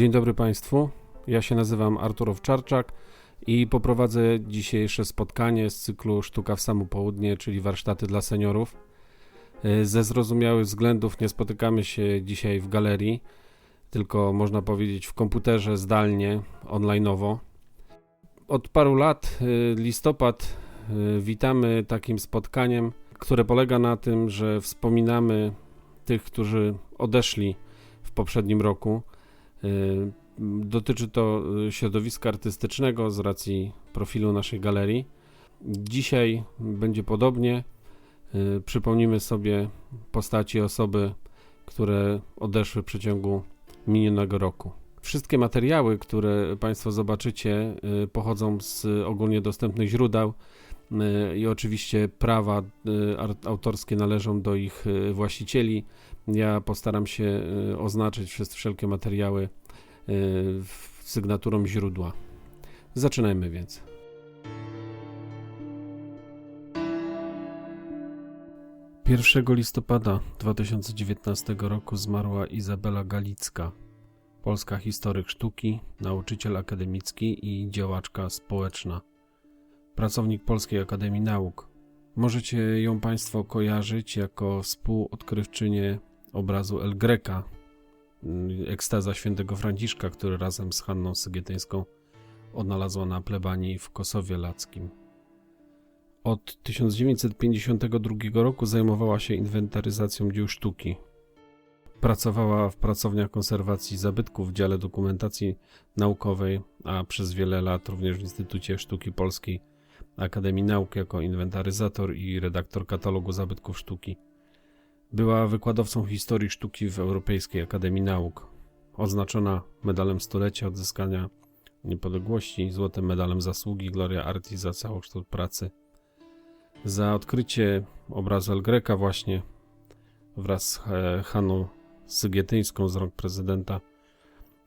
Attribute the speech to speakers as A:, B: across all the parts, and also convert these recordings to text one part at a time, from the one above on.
A: Dzień dobry Państwu. Ja się nazywam Artur Owczarczak i poprowadzę dzisiejsze spotkanie z cyklu Sztuka w samo południe, czyli warsztaty dla seniorów. Y, Ze zrozumiałych względów nie spotykamy się dzisiaj w galerii, tylko można powiedzieć w komputerze zdalnie, onlineowo. Od paru lat, y, listopad, y, witamy takim spotkaniem, które polega na tym, że wspominamy tych, którzy odeszli w poprzednim roku. Y, Dotyczy to y, środowiska artystycznego z racji profilu naszej galerii. Dzisiaj będzie podobnie. Y, Przypomnimy sobie postaci osoby, które odeszły w przeciągu minionego roku. Wszystkie materiały, które Państwo zobaczycie, pochodzą z ogólnie dostępnych źródeł i oczywiście prawa autorskie należą do ich właścicieli. Ja postaram się y, oznaczyć wszelkie materiały w- sygnaturą źródła. Zaczynajmy więc. Pierwszego listopada 2019 roku zmarła Izabela Galicka, polska historyk sztuki, nauczyciel akademicki i działaczka społeczna. Pracownik Polskiej Akademii Nauk. Możecie ją Państwo kojarzyć jako współodkrywczynię obrazu El Greca, mm, ekstaza świętego Franciszka, który razem z Hanną Sygietyńską odnalazła na plebanii w Kosowie Lackim. Od 1952 roku zajmowała się inwentaryzacją dzieł sztuki. Pracowała w pracowniach konserwacji zabytków w dziale dokumentacji naukowej, a przez wiele lat również w Instytucie Sztuki Polskiej Akademii Nauk jako inwentaryzator i redaktor katalogu zabytków sztuki. Była wykładowcą historii sztuki w Europejskiej Akademii Nauk. Oznaczona medalem stulecia odzyskania niepodległości, złotym medalem zasługi Gloria Artis za całokształt pracy. Za odkrycie obrazu El Greca właśnie wraz z Haną Sygietyńską z rąk prezydenta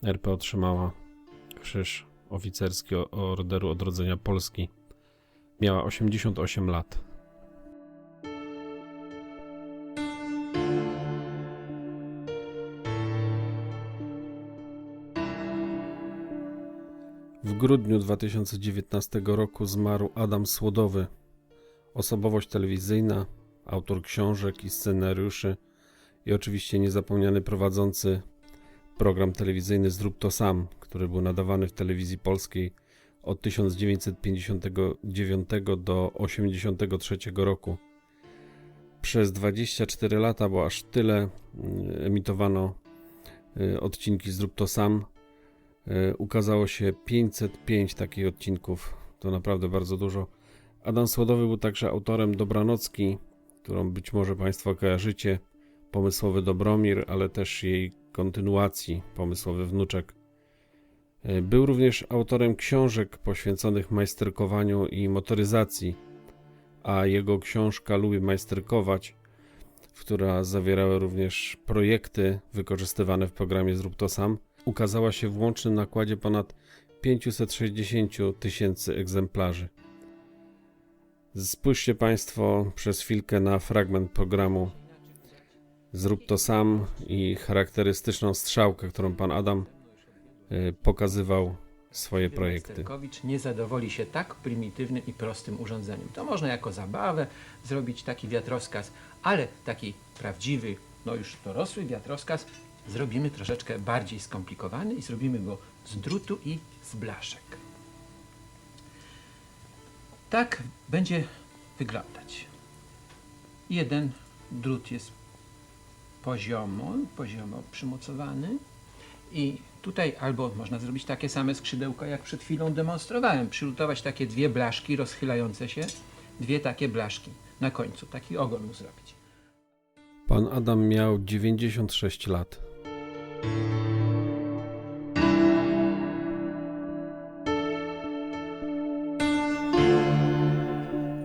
A: RP otrzymała krzyż oficerski Orderu Odrodzenia Polski. Miała 88 lat. Grudniu 2019 roku zmarł Adam Słodowy, osobowość telewizyjna, autor książek i scenariuszy i oczywiście niezapomniany prowadzący program telewizyjny Zrób to sam, który był nadawany w telewizji polskiej od 1959 do 1983 roku. Przez 24 lata, bo aż tyle mm, emitowano y, odcinki Zrób to sam, ukazało się 505 takich odcinków. To naprawdę bardzo dużo. Adam Słodowy był także autorem Dobranocki, którą być może Państwo kojarzycie, pomysłowy Dobromir, ale też jej kontynuacji, pomysłowy wnuczek. E, Był również autorem książek poświęconych majsterkowaniu i motoryzacji, a jego książka Lubię majsterkować, która zawierała również projekty wykorzystywane w programie Zrób to sam, ukazała się w łącznym nakładzie ponad 560 tysięcy egzemplarzy. Spójrzcie Państwo przez chwilkę na fragment programu Zrób to sam i charakterystyczną strzałkę, którą pan Adam y, pokazywał swoje projekty.
B: Majsterkowicz nie zadowoli się tak prymitywnym i prostym urządzeniem. To można jako zabawę zrobić taki wiatroskaz, ale taki prawdziwy, no już dorosły wiatroskaz zrobimy troszeczkę bardziej skomplikowany i zrobimy go z drutu i z blaszek. Tak będzie wyglądać. Jeden drut jest poziomo, poziomo przymocowany i tutaj albo można zrobić takie same skrzydełka, jak przed chwilą demonstrowałem. Przylutować takie dwie blaszki rozchylające się, dwie takie blaszki na końcu, taki ogon mu zrobić.
A: Pan Adam miał 96 lat.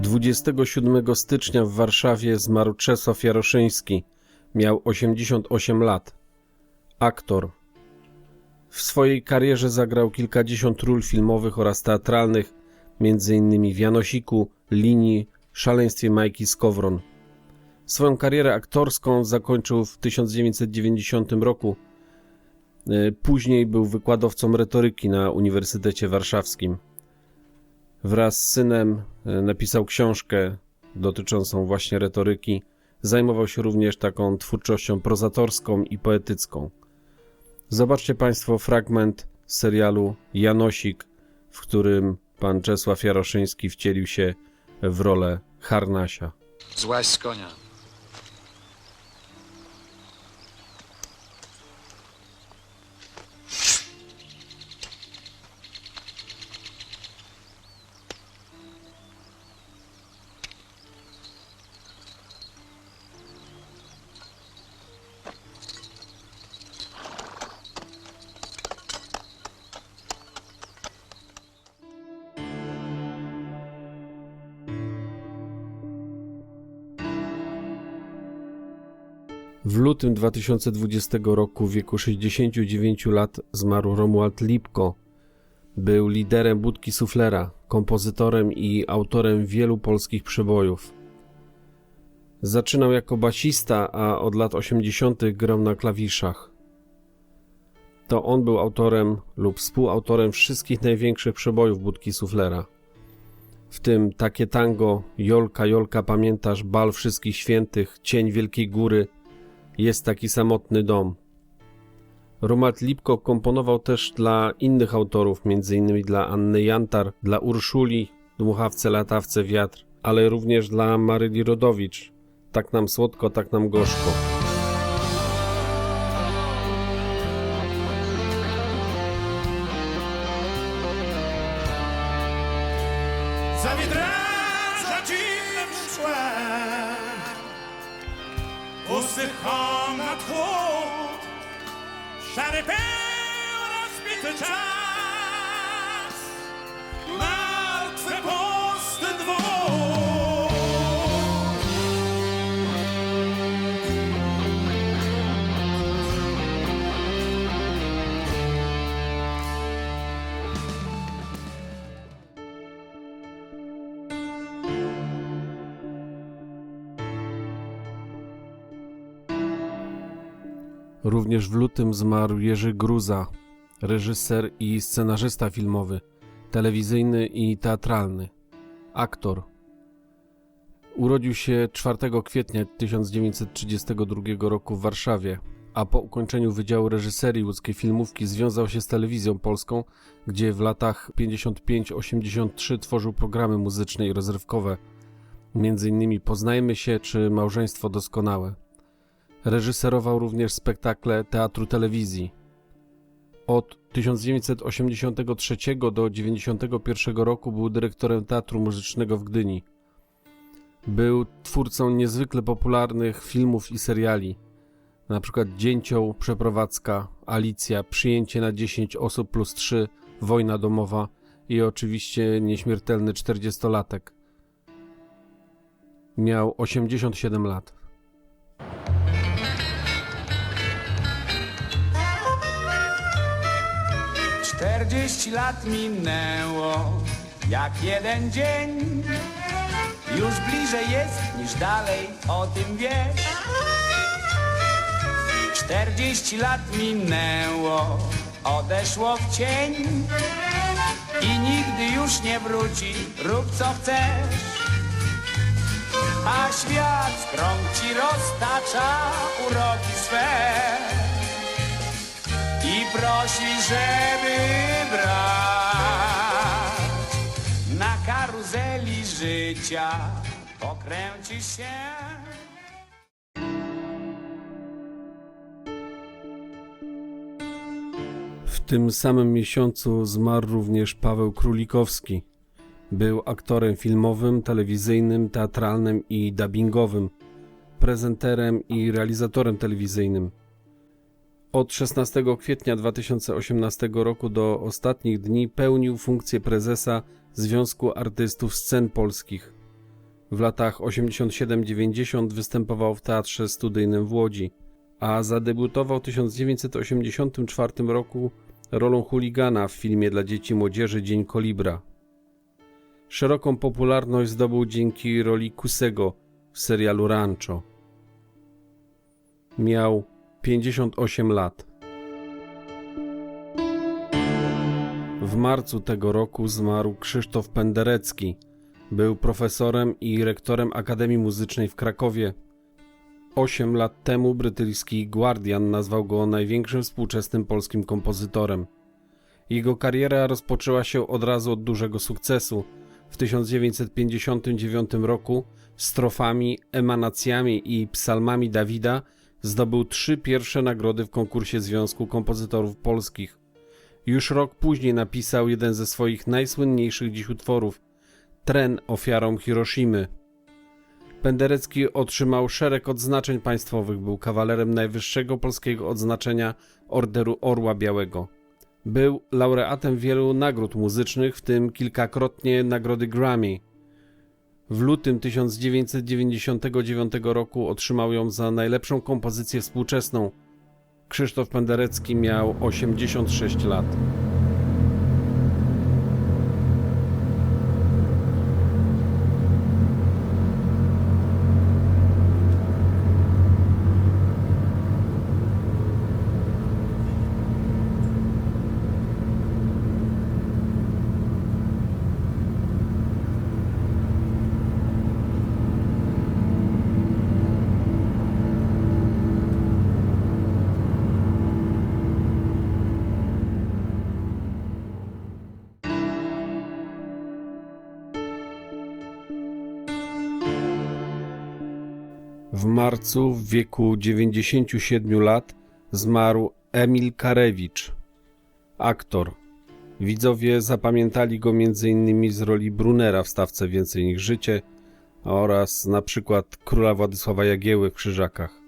A: Dwudziestego siódmego stycznia w Warszawie zmarł Czesław Jaroszyński. Miał 88 lat. Aktor. W swojej karierze zagrał kilkadziesiąt ról filmowych oraz teatralnych, m.in. w Janosiku, Linii, Szaleństwie Majki Skowron. Swoją karierę aktorską zakończył w 1990 roku Później był wykładowcą retoryki na Uniwersytecie Warszawskim. Wraz z synem e, napisał książkę dotyczącą właśnie retoryki. Zajmował się również taką twórczością prozatorską i poetycką. Zobaczcie Państwo fragment serialu Janosik, w którym pan Czesław Jaroszyński wcielił się w rolę Harnasia.
C: Złaź z konia.
A: W lutym 2020 roku w wieku 69 lat zmarł Romuald Lipko. Był liderem Budki Suflera, kompozytorem i autorem wielu polskich przebojów. Zaczynał jako basista, a od lat 80. grał na klawiszach. To on był autorem lub współautorem wszystkich największych przebojów Budki Suflera. W tym Takie Tango, Jolka, Jolka, pamiętasz, Bal Wszystkich Świętych, Cień Wielkiej Góry – jest taki samotny dom. Romuald Lipko komponował też dla innych autorów, m.in. dla Anny Jantar, dla Urszuli, Dmuchawce, Latawce, Wiatr, ale również dla Maryli Rodowicz. Tak nam słodko, tak nam gorzko. Również w lutym zmarł Jerzy Gruza, reżyser i scenarzysta filmowy, telewizyjny i teatralny, aktor. Urodził się 4 kwietnia 1932 roku w Warszawie, a po ukończeniu Wydziału Reżyserii Łódzkiej Filmówki związał się z telewizją polską, gdzie w latach 55-83 tworzył programy muzyczne i rozrywkowe, m.in. Poznajmy się czy Małżeństwo Doskonałe. Reżyserował również spektakle teatru telewizji. Od 1983 do 1991 roku był dyrektorem Teatru Muzycznego w Gdyni. Był twórcą niezwykle popularnych filmów i seriali, np. Dzięcioł, Przeprowadzka, Alicja, Przyjęcie na 10 osób plus 3, Wojna domowa i oczywiście nieśmiertelny 40-latek. Miał 87 lat.
D: Czterdzieści lat minęło jak jeden dzień. Już bliżej jest niż dalej, o tym wiesz. Czterdzieści lat minęło, odeszło w cień. I nigdy już nie wróci, rób co chcesz. A świat krąg ci roztacza uroki swe i prosi, żeby brać na karuzeli życia pokręci się.
A: W tym samym miesiącu zmarł również Paweł Królikowski. Był aktorem filmowym, telewizyjnym, teatralnym i dubbingowym, prezenterem i realizatorem telewizyjnym. Od 16 kwietnia 2018 roku do ostatnich dni pełnił funkcję prezesa Związku Artystów Scen Polskich. W latach 87-90 występował w Teatrze Studyjnym w Łodzi, a zadebiutował w 1984 roku rolą chuligana w filmie dla dzieci i młodzieży Dzień Kolibra. Szeroką popularność zdobył dzięki roli Kusego w serialu Rancho. Miał 58 lat. W marcu tego roku zmarł Krzysztof Penderecki. Był profesorem i rektorem Akademii Muzycznej w Krakowie. Osiem lat temu brytyjski Guardian nazwał go największym współczesnym polskim kompozytorem. Jego kariera rozpoczęła się od razu od dużego sukcesu. W 1959 roku strofami, emanacjami i psalmami Dawida zdobył trzy pierwsze nagrody w konkursie Związku Kompozytorów Polskich. Już rok później napisał jeden ze swoich najsłynniejszych dziś utworów Tren ofiarą Hiroshimy. Penderecki otrzymał szereg odznaczeń państwowych, był kawalerem najwyższego polskiego odznaczenia Orderu Orła Białego. Był laureatem wielu nagród muzycznych, w tym kilkakrotnie nagrody Grammy. W lutym 1999 roku otrzymał ją za najlepszą kompozycję współczesną. Krzysztof Penderecki miał 86 lat. Marcu w wieku 97 lat zmarł Emil Karewicz, aktor. Widzowie zapamiętali go m.in. z roli Brunera w stawce Więcej niż życie oraz na przykład króla Władysława Jagieły w Krzyżakach.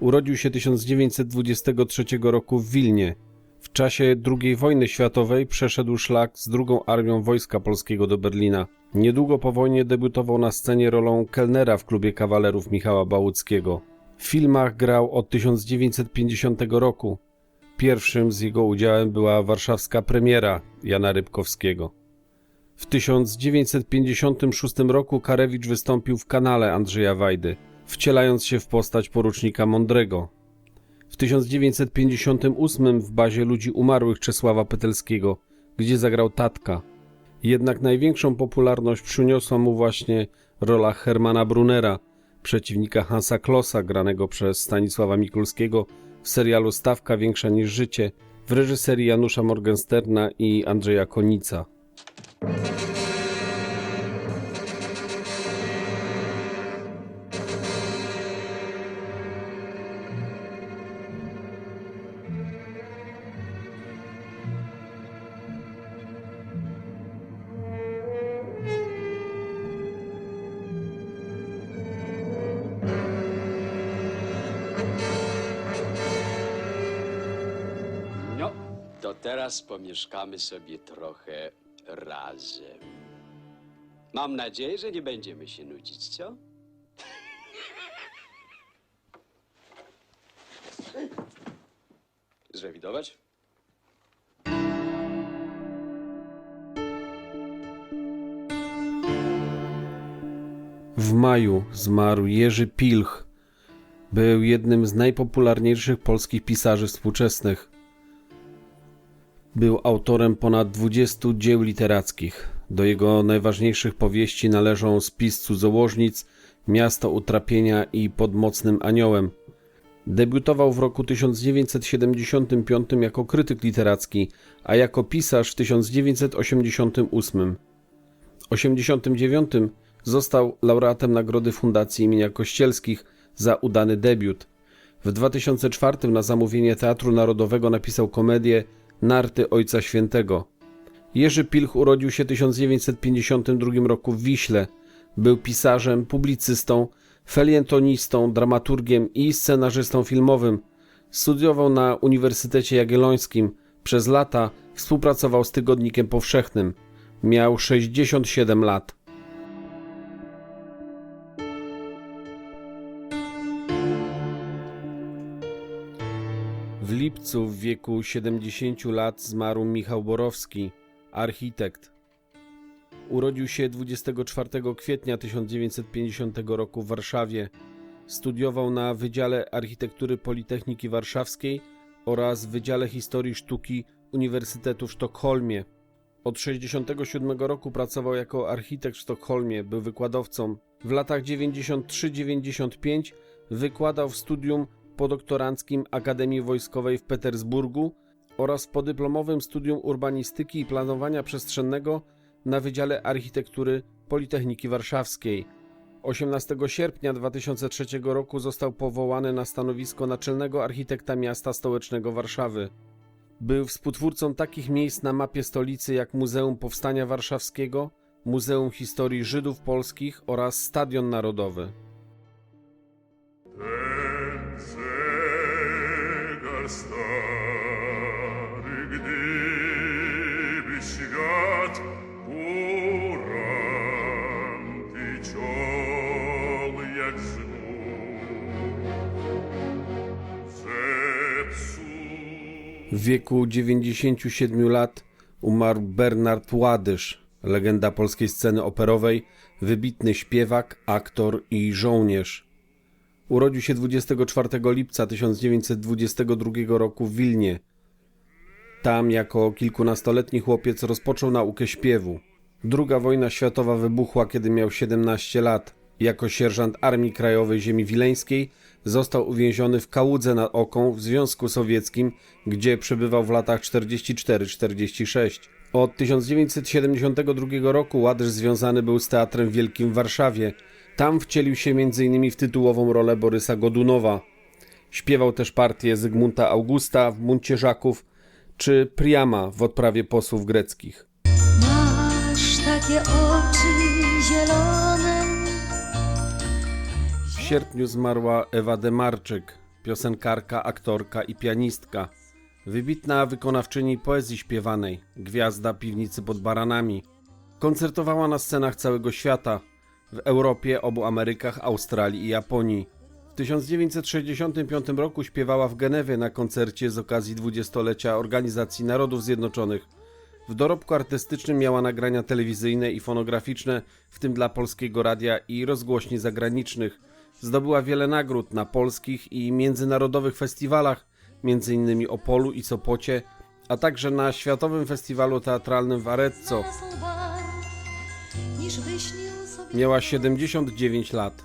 A: Urodził się 1923 roku w Wilnie. W czasie II wojny światowej przeszedł szlak z drugą armią Wojska Polskiego do Berlina. Niedługo po wojnie debiutował na scenie rolą kelnera w klubie kawalerów Michała Bałuckiego. W filmach grał od 1950 roku. Pierwszym z jego udziałem była warszawska premiera Jana Rybkowskiego. W 1956 roku Karewicz wystąpił w kanale Andrzeja Wajdy, wcielając się w postać porucznika Mądrego. W 1958 w bazie ludzi umarłych Czesława Petelskiego, gdzie zagrał tatka. Jednak największą popularność przyniosła mu właśnie rola Hermana Brunera, przeciwnika Hansa Klossa granego przez Stanisława Mikulskiego w serialu Stawka większa niż życie w reżyserii Janusza Morgensterna i Andrzeja Konica.
C: Teraz pomieszkamy sobie trochę razem. Mam nadzieję, że nie będziemy się nudzić, co? Zrewidować?
A: W maju zmarł Jerzy Pilch. Był jednym z najpopularniejszych polskich pisarzy współczesnych. Był autorem ponad 20 dzieł literackich. Do jego najważniejszych powieści należą Spis cudzołożnic, Miasto utrapienia i Pod mocnym aniołem. Debiutował w roku 1975 jako krytyk literacki, a jako pisarz w 1988. W 1989 został laureatem nagrody Fundacji imienia Kościelskich za udany debiut. W 2004 na zamówienie Teatru Narodowego napisał komedię Narty Ojca Świętego. Jerzy Pilch urodził się w 1952 roku w Wiśle. Był pisarzem, publicystą, felietonistą, dramaturgiem i scenarzystą filmowym. Studiował na Uniwersytecie Jagiellońskim. Przez lata współpracował z Tygodnikiem Powszechnym. Miał 67 lat. Lipcu w wieku 70 lat zmarł Michał Borowski, architekt. Urodził się 24 kwietnia 1950 roku w Warszawie. Studiował na Wydziale Architektury Politechniki Warszawskiej oraz Wydziale Historii Sztuki Uniwersytetu w Sztokholmie. Od 1967 roku pracował jako architekt w Sztokholmie, był wykładowcą. W latach 93-95 wykładał w studium podoktoranckim Akademii Wojskowej w Petersburgu oraz w podyplomowym studium urbanistyki i planowania przestrzennego na Wydziale Architektury Politechniki Warszawskiej. 18 sierpnia 2003 roku został powołany na stanowisko naczelnego architekta miasta stołecznego Warszawy. Był współtwórcą takich miejsc na mapie stolicy jak Muzeum Powstania Warszawskiego, Muzeum Historii Żydów Polskich oraz Stadion Narodowy. W wieku 97 lat umarł Bernard Ładysz, legenda polskiej sceny operowej, wybitny śpiewak, aktor i żołnierz. Urodził się 24 lipca 1922 roku w Wilnie. Tam jako kilkunastoletni chłopiec rozpoczął naukę śpiewu. Druga wojna światowa wybuchła, kiedy miał 17 lat. Jako sierżant Armii Krajowej Ziemi Wileńskiej został uwięziony w Kałudze nad Oką w Związku Sowieckim, gdzie przebywał w latach 44-46. Od 1972 roku Ładysz związany był z Teatrem Wielkim w Warszawie. Tam wcielił się m.in. w tytułową rolę Borysa Godunowa. Śpiewał też partię Zygmunta Augusta w Muncierzaków czy Priama w odprawie posłów greckich.
E: Masz takie oczy
A: sierpniu zmarła Ewa Demarczyk, piosenkarka, aktorka i pianistka. Wybitna wykonawczyni poezji śpiewanej, gwiazda piwnicy pod baranami. Koncertowała na scenach całego świata, w Europie, obu Amerykach, Australii i Japonii. W 1965 roku śpiewała w Genewie na koncercie z okazji dwudziestolecia Organizacji Narodów Zjednoczonych. W dorobku artystycznym miała nagrania telewizyjne i fonograficzne, w tym dla polskiego radia i rozgłośni zagranicznych. Zdobyła wiele nagród na polskich i międzynarodowych festiwalach, m.in. Opolu i Sopocie, a także na Światowym Festiwalu Teatralnym w Arezzo. Miała 79 lat.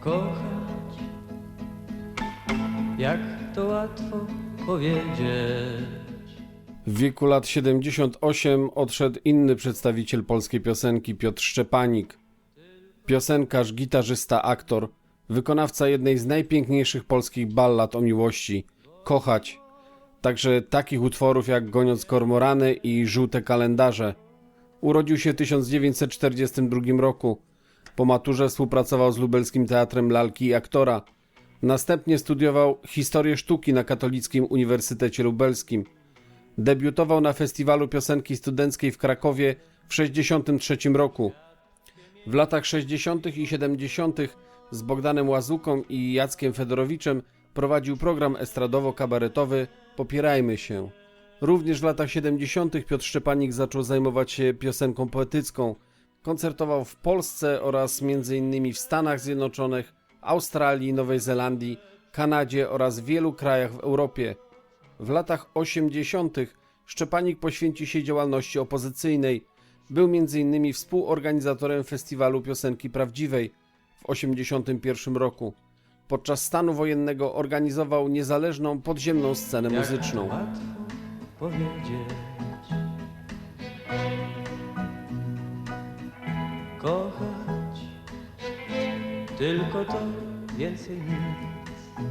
F: kochać. Jak to łatwo powiedzieć.
A: W wieku lat 78 odszedł inny przedstawiciel polskiej piosenki Piotr Szczepanik. Piosenkarz, gitarzysta, aktor, wykonawca jednej z najpiękniejszych polskich ballad o miłości Kochać. Także takich utworów jak Goniąc Kormorany i Żółte kalendarze. Urodził się w 1942 roku. Po maturze współpracował z Lubelskim Teatrem Lalki i Aktora. Następnie studiował historię sztuki na Katolickim Uniwersytecie Lubelskim. Debiutował na Festiwalu Piosenki Studenckiej w Krakowie w 1963 roku. W latach 60. i 70. z Bogdanem Łazuką i Jackiem Fedorowiczem prowadził program estradowo-kabaretowy Popierajmy się. Również w latach 70. Piotr Szczepanik zaczął zajmować się piosenką poetycką. Koncertował w Polsce oraz m.in. w Stanach Zjednoczonych, Australii, Nowej Zelandii, Kanadzie oraz wielu krajach w Europie. W latach 80. Szczepanik poświęcił się działalności opozycyjnej. Był m.in. współorganizatorem Festiwalu Piosenki Prawdziwej w 1981 roku. Podczas stanu wojennego organizował niezależną podziemną scenę
F: Jak
A: muzyczną.
F: powiedzieć. Kochać. Tylko to więcej nic.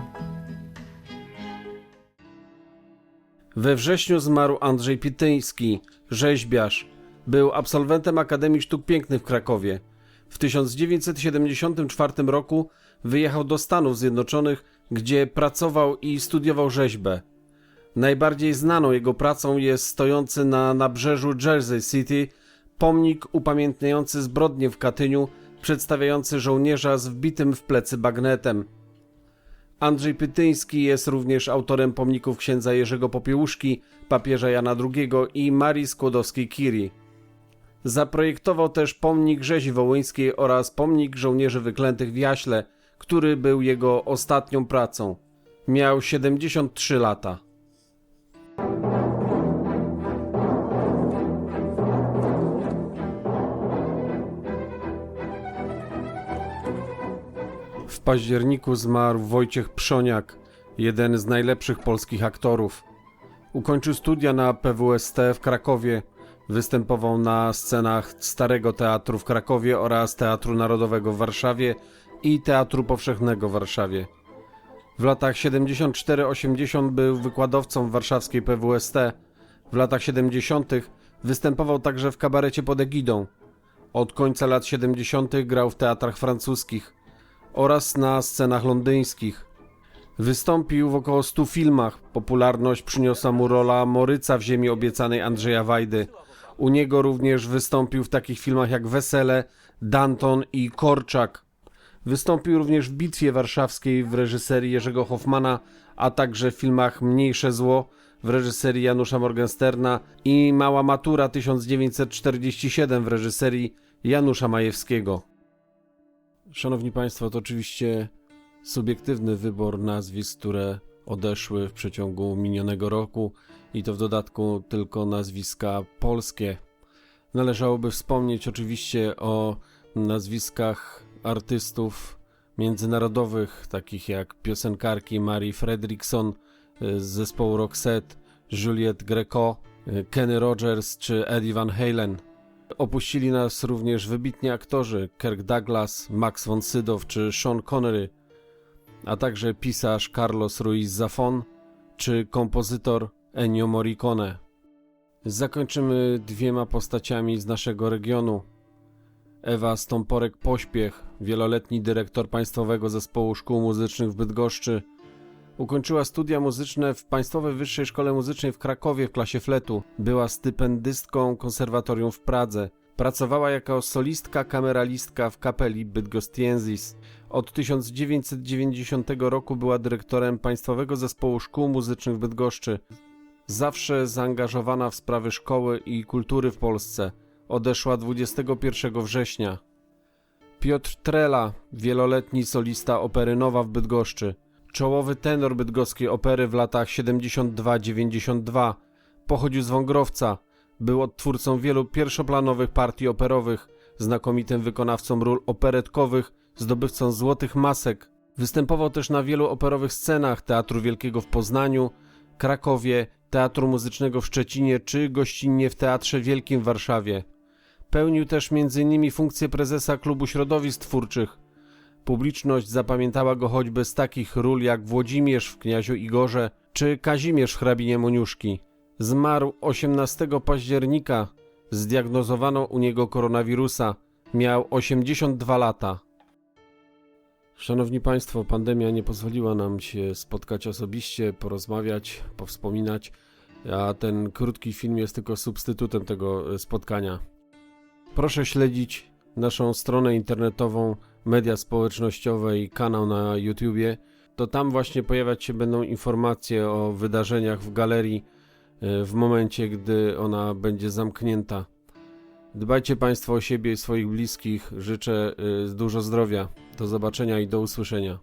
A: We wrześniu zmarł Andrzej Pityński, rzeźbiarz. Był absolwentem Akademii Sztuk Pięknych w Krakowie. W 1974 roku wyjechał do Stanów Zjednoczonych, gdzie pracował i studiował rzeźbę. Najbardziej znaną jego pracą jest stojący na nabrzeżu Jersey City pomnik upamiętniający zbrodnię w Katyniu, przedstawiający żołnierza z wbitym w plecy bagnetem. Andrzej Pytyński jest również autorem pomników księdza Jerzego Popiełuszki, papieża Jana II i Marii Skłodowskiej-Curie. Zaprojektował też pomnik rzezi wołyńskiej oraz pomnik żołnierzy wyklętych w Jaśle, który był jego ostatnią pracą. Miał 73 lata. W październiku zmarł Wojciech Przoniak, jeden z najlepszych polskich aktorów. Ukończył studia na PWST w Krakowie – Występował na scenach Starego Teatru w Krakowie oraz Teatru Narodowego w Warszawie i Teatru Powszechnego w Warszawie. W latach 74-80 był wykładowcą w warszawskiej PWST. W latach 70. występował także w kabarecie pod egidą. Od końca lat 70. grał w teatrach francuskich oraz na scenach londyńskich. Wystąpił w około 100 filmach. Popularność przyniosła mu rola Moryca w Ziemi Obiecanej Andrzeja Wajdy. U niego również wystąpił w takich filmach jak Wesele, Danton i Korczak. Wystąpił również w Bitwie Warszawskiej w reżyserii Jerzego Hoffmana, a także w filmach Mniejsze Zło w reżyserii Janusza Morgensterna i Mała Matura 1947 w reżyserii Janusza Majewskiego. Szanowni Państwo, to oczywiście subiektywny wybór nazwisk, które odeszły w przeciągu minionego roku i to w dodatku tylko nazwiska polskie. Należałoby wspomnieć oczywiście o nazwiskach artystów międzynarodowych, takich jak piosenkarki Mary Fredrickson z zespołu Roxette, Juliette Greco, Kenny Rogers czy Eddie Van Halen. Opuścili nas również wybitni aktorzy Kirk Douglas, Max von Sydow czy Sean Connery, a także pisarz Carlos Ruiz Zafón czy kompozytor Ennio Morricone. Zakończymy dwiema postaciami z naszego regionu. Ewa Stąporek-Pośpiech, wieloletni dyrektor Państwowego Zespołu Szkół Muzycznych w Bydgoszczy, ukończyła studia muzyczne w Państwowej Wyższej Szkole Muzycznej w Krakowie w klasie fletu. Była stypendystką konserwatorium w Pradze. Pracowała jako solistka, kameralistka w kapeli Bydgosztiensis. Od 1990 roku była dyrektorem Państwowego Zespołu Szkół Muzycznych w Bydgoszczy. Zawsze zaangażowana w sprawy szkoły i kultury w Polsce. Odeszła 21 września. Piotr Trela, wieloletni solista opery Nowa w Bydgoszczy. Czołowy tenor bydgoskiej opery w latach 72-92. Pochodził z Wągrowca. Był odtwórcą wielu pierwszoplanowych partii operowych, znakomitym wykonawcą ról operetkowych, zdobywcą złotych masek. Występował też na wielu operowych scenach Teatru Wielkiego w Poznaniu, Krakowie, Teatru Muzycznego w Szczecinie czy gościnnie w Teatrze Wielkim w Warszawie. Pełnił też m.in. funkcję prezesa Klubu Środowisk Twórczych. Publiczność zapamiętała go choćby z takich ról jak Włodzimierz w Kniaziu Igorze czy Kazimierz w Hrabinie Moniuszki. Zmarł 18 października. Zdiagnozowano u niego koronawirusa. Miał 82 lata. Szanowni Państwo, pandemia nie pozwoliła nam się spotkać osobiście, porozmawiać, powspominać, a ten krótki film jest tylko substytutem tego e, spotkania. Proszę śledzić naszą stronę internetową, media społecznościowe i kanał na YouTubie. To tam właśnie pojawiać się będą informacje o wydarzeniach w galerii e, w momencie, gdy ona będzie zamknięta. Dbajcie Państwo o siebie i swoich bliskich. Życzę y, dużo zdrowia. Do zobaczenia i do usłyszenia.